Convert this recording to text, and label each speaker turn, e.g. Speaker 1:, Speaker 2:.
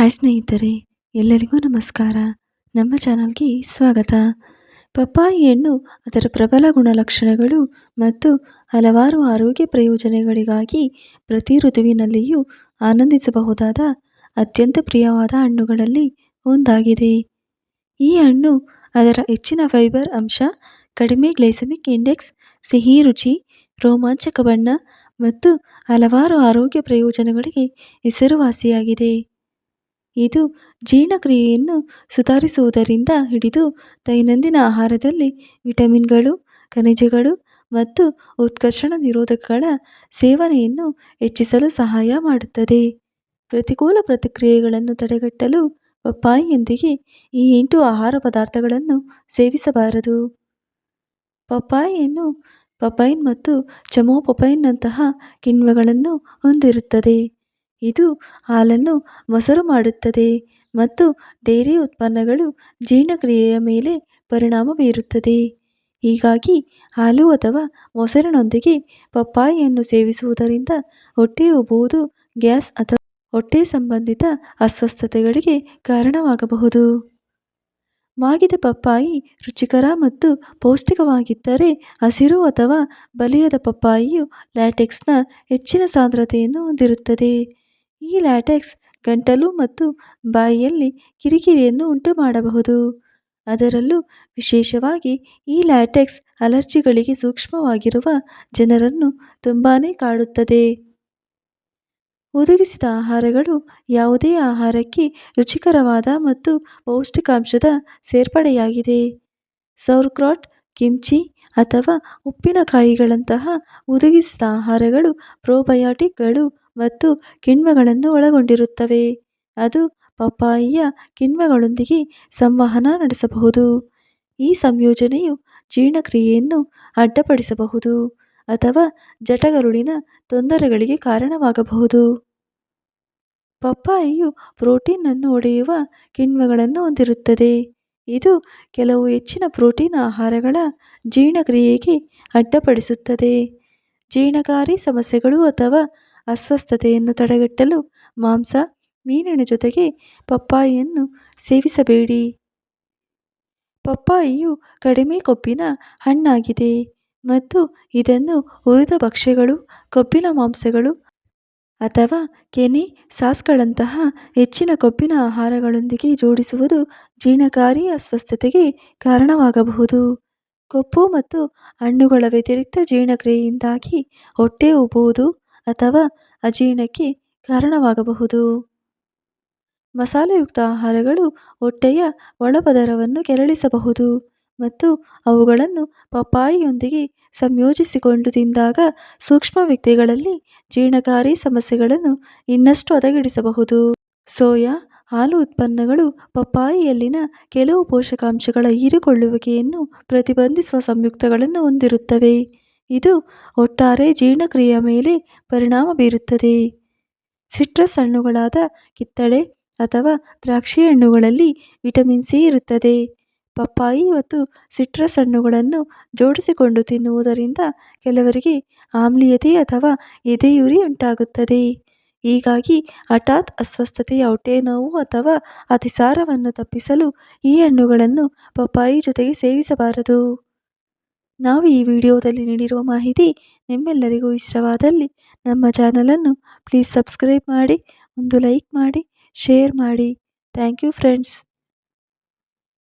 Speaker 1: Hi ಸ್ನೇಹಿತರೆ, ಎಲ್ಲರಿಗೂ ನಮಸ್ಕಾರ. ನಮ್ಮ ಚಾನಲ್ಗೆ ಸ್ವಾಗತ. ಪಪ್ಪಾಯಿ ಹಣ್ಣು ಅದರ ಪ್ರಬಲ ಗುಣಲಕ್ಷಣಗಳು ಮತ್ತು ಹಲವಾರು ಆರೋಗ್ಯ ಪ್ರಯೋಜನಗಳಿಗಾಗಿ ಪ್ರತಿ ಋತುವಿನಲ್ಲಿಯೂ ಆನಂದಿಸಬಹುದಾದ ಅತ್ಯಂತ ಪ್ರಿಯವಾದ ಹಣ್ಣುಗಳಲ್ಲಿ ಒಂದಾಗಿದೆ. ಈ ಹಣ್ಣು ಅದರ ಹೆಚ್ಚಿನ ಫೈಬರ್ ಅಂಶ, ಕಡಿಮೆ ಗ್ಲೈಸಮಿಕ್ ಇಂಡೆಕ್ಸ್, ಸಿಹಿ ರುಚಿ, ರೋಮಾಂಚಕ ಬಣ್ಣ ಮತ್ತು ಹಲವಾರು ಆರೋಗ್ಯ ಪ್ರಯೋಜನಗಳಿಗೆ ಹೆಸರುವಾಸಿಯಾಗಿದೆ. ಇದು ಜೀರ್ಣಕ್ರಿಯೆಯನ್ನು ಸುಧಾರಿಸುವುದರಿಂದ ಹಿಡಿದು ದೈನಂದಿನ ಆಹಾರದಲ್ಲಿ ವಿಟಮಿನ್ಗಳು, ಖನಿಜಗಳು ಮತ್ತು ಉತ್ಕರ್ಷಣ ನಿರೋಧಕಗಳ ಸೇವನೆಯನ್ನು ಹೆಚ್ಚಿಸಲು ಸಹಾಯ ಮಾಡುತ್ತದೆ. ಪ್ರತಿಕೂಲ ಪ್ರತಿಕ್ರಿಯೆಗಳನ್ನು ತಡೆಗಟ್ಟಲು ಪಪ್ಪಾಯಿಯೊಂದಿಗೆ ಈ ಎಂಟು ಆಹಾರ ಪದಾರ್ಥಗಳನ್ನು ಸೇವಿಸಬಾರದು. ಪಪ್ಪಾಯಿಯನ್ನು ಪಪೈನ್ ಮತ್ತು ಚಮೋಪಪೈನ್ನಂತಹ ಕಿಣ್ವಗಳನ್ನು ಹೊಂದಿರುತ್ತದೆ. ಇದು ಹಾಲನ್ನು ಮೊಸರು ಮಾಡುತ್ತದೆ ಮತ್ತು ಡೈರಿ ಉತ್ಪನ್ನಗಳು ಜೀರ್ಣಕ್ರಿಯೆಯ ಮೇಲೆ ಪರಿಣಾಮ ಬೀರುತ್ತದೆ. ಹೀಗಾಗಿ ಹಾಲು ಅಥವಾ ಮೊಸರಿನೊಂದಿಗೆ ಪಪ್ಪಾಯಿಯನ್ನು ಸೇವಿಸುವುದರಿಂದ ಹೊಟ್ಟೆ ಉಬ್ಬುವುದು, ಗ್ಯಾಸ್ ಅಥವಾ ಹೊಟ್ಟೆ ಸಂಬಂಧಿತ ಅಸ್ವಸ್ಥತೆಗಳಿಗೆ ಕಾರಣವಾಗಬಹುದು. ಮಾಗಿದ ಪಪ್ಪಾಯಿ ರುಚಿಕರ ಮತ್ತು ಪೌಷ್ಟಿಕವಾಗಿದ್ದರೆ ಹಸಿರು ಅಥವಾ ಬಲಿಯದ ಪಪ್ಪಾಯಿಯು ಲ್ಯಾಟೆಕ್ಸ್ನ ಹೆಚ್ಚಿನ ಸಾಂದ್ರತೆಯನ್ನು ಹೊಂದಿರುತ್ತದೆ. ಈ ಲ್ಯಾಟೆಕ್ಸ್ ಗಂಟಲು ಮತ್ತು ಬಾಯಿಯಲ್ಲಿ ಕಿರಿಕಿರಿಯನ್ನು ಉಂಟುಮಾಡಬಹುದು. ಅದರಲ್ಲೂ ವಿಶೇಷವಾಗಿ ಈ ಲ್ಯಾಟೆಕ್ಸ್ ಅಲರ್ಜಿಗಳಿಗೆ ಸೂಕ್ಷ್ಮವಾಗಿರುವ ಜನರನ್ನು ತುಂಬಾ ಕಾಡುತ್ತದೆ. ಒದಗಿಸಿದ ಆಹಾರಗಳು ಯಾವುದೇ ಆಹಾರಕ್ಕೆ ರುಚಿಕರವಾದ ಮತ್ತು ಪೌಷ್ಟಿಕಾಂಶದ ಸೇರ್ಪಡೆಯಾಗಿದೆ. ಸೌರ್ಕ್ರಾಟ್, ಕಿಮ್ಚಿ ಅಥವಾ ಉಪ್ಪಿನಕಾಯಿಗಳಂತಹ ಒದಗಿಸಿದ ಆಹಾರಗಳು ಪ್ರೋಬಯಾಟಿಕ್ಗಳು ಮತ್ತು ಕಿಣ್ವಗಳನ್ನು ಒಳಗೊಂಡಿರುತ್ತವೆ. ಅದು ಪಪ್ಪಾಯಿಯ ಕಿಣ್ವಗಳೊಂದಿಗೆ ಸಂವಹನ ನಡೆಸಬಹುದು. ಈ ಸಂಯೋಜನೆಯು ಜೀರ್ಣಕ್ರಿಯೆಯನ್ನು ಅಡ್ಡಿಪಡಿಸಬಹುದು ಅಥವಾ ಜಠರಗರುಳಿನ ತೊಂದರೆಗಳಿಗೆ ಕಾರಣವಾಗಬಹುದು. ಪಪ್ಪಾಯಿಯು ಪ್ರೋಟೀನನ್ನು ಒಡೆಯುವ ಕಿಣ್ವಗಳನ್ನು ಹೊಂದಿರುತ್ತದೆ. ಇದು ಕೆಲವು ಹೆಚ್ಚಿನ ಪ್ರೋಟೀನ್ ಆಹಾರಗಳ ಜೀರ್ಣಕ್ರಿಯೆಗೆ ಅಡ್ಡಿಪಡಿಸುತ್ತದೆ. ಜೀರ್ಣಕಾರಿ ಸಮಸ್ಯೆಗಳು ಅಥವಾ ಅಸ್ವಸ್ಥತೆಯನ್ನು ತಡೆಗಟ್ಟಲು ಮಾಂಸ, ಮೀನಿನ ಜೊತೆಗೆ ಪಪ್ಪಾಯಿಯನ್ನು ಸೇವಿಸಬೇಡಿ. ಪಪ್ಪಾಯಿಯು ಕಡಿಮೆ ಕೊಬ್ಬಿನ ಹಣ್ಣಾಗಿದೆ ಮತ್ತು ಇದನ್ನು ಹುರಿದ ಭಕ್ಷ್ಯಗಳು, ಕೊಬ್ಬಿನ ಮಾಂಸಗಳು ಅಥವಾ ಕೆನೆ ಸಾಸ್ಗಳಂತಹ ಹೆಚ್ಚಿನ ಕೊಬ್ಬಿನ ಆಹಾರಗಳೊಂದಿಗೆ ಜೋಡಿಸುವುದು ಜೀರ್ಣಕಾರಿ ಅಸ್ವಸ್ಥತೆಗೆ ಕಾರಣವಾಗಬಹುದು. ಕೊಬ್ಬು ಮತ್ತು ಹಣ್ಣುಗಳ ವ್ಯತಿರಿಕ್ತ ಜೀರ್ಣಕ್ರಿಯೆಯಿಂದಾಗಿ ಹೊಟ್ಟೆ ಉಬ್ಬುವುದು ಅಥವಾ ಅಜೀರ್ಣಕ್ಕೆ ಕಾರಣವಾಗಬಹುದು. ಮಸಾಲೆಯುಕ್ತ ಆಹಾರಗಳು ಹೊಟ್ಟೆಯ ಒಳಪದರವನ್ನು ಕೆರಳಿಸಬಹುದು. ಮತ್ತು ಅವುಗಳನ್ನು ಪಪ್ಪಾಯಿಯೊಂದಿಗೆ ಸಂಯೋಜಿಸಿಕೊಂಡು ತಿಂದಾಗ ಸೂಕ್ಷ್ಮ ವ್ಯಕ್ತಿಗಳಲ್ಲಿ ಜೀರ್ಣಕಾರಿ ಸಮಸ್ಯೆಗಳನ್ನು ಇನ್ನಷ್ಟು ಹದಗೆಡಿಸಬಹುದು. ಸೋಯಾ, ಹಾಲು ಉತ್ಪನ್ನಗಳು ಪಪ್ಪಾಯಿಯಲ್ಲಿನ ಕೆಲವು ಪೋಷಕಾಂಶಗಳ ಹೀರಿಕೊಳ್ಳುವಿಕೆಯನ್ನು ಪ್ರತಿಬಂಧಿಸುವ ಸಂಯುಕ್ತಗಳನ್ನು ಹೊಂದಿರುತ್ತವೆ. ಇದು ಒಟ್ಟಾರೆ ಜೀರ್ಣಕ್ರಿಯೆಯ ಮೇಲೆ ಪರಿಣಾಮ ಬೀರುತ್ತದೆ. ಸಿಟ್ರಸ್ ಹಣ್ಣುಗಳಾದ ಕಿತ್ತಳೆ ಅಥವಾ ದ್ರಾಕ್ಷಿ ಹಣ್ಣುಗಳಲ್ಲಿ ವಿಟಮಿನ್ ಸಿ ಇರುತ್ತದೆ. ಪಪ್ಪಾಯಿ ಮತ್ತು ಸಿಟ್ರಸ್ ಹಣ್ಣುಗಳನ್ನು ಜೋಡಿಸಿಕೊಂಡು ತಿನ್ನುವುದರಿಂದ ಕೆಲವರಿಗೆ ಆಮ್ಲೀಯತೆ ಅಥವಾ ಎದೆಯುರಿ ಉಂಟಾಗುತ್ತದೆ. ಹೀಗಾಗಿ ಹಠಾತ್ ಅಸ್ವಸ್ಥತೆಯ ಹೊಟ್ಟೆನೋವು ಅಥವಾ ಅತಿಸಾರವನ್ನು ತಪ್ಪಿಸಲು ಈ ಹಣ್ಣುಗಳನ್ನು ಪಪ್ಪಾಯಿ ಜೊತೆಗೆ ಸೇವಿಸಬಾರದು. ನಾವು ಈ ವಿಡಿಯೋದಲ್ಲಿ ನೀಡಿರುವ ಮಾಹಿತಿ ನಿಮ್ಮೆಲ್ಲರಿಗೂ ಇಷ್ಟವಾದಲ್ಲಿ ನಮ್ಮ ಚಾನಲನ್ನು ಪ್ಲೀಸ್ ಸಬ್ಸ್ಕ್ರೈಬ್ ಮಾಡಿ, ಒಂದು ಲೈಕ್ ಮಾಡಿ, ಶೇರ್ ಮಾಡಿ. Thank you friends.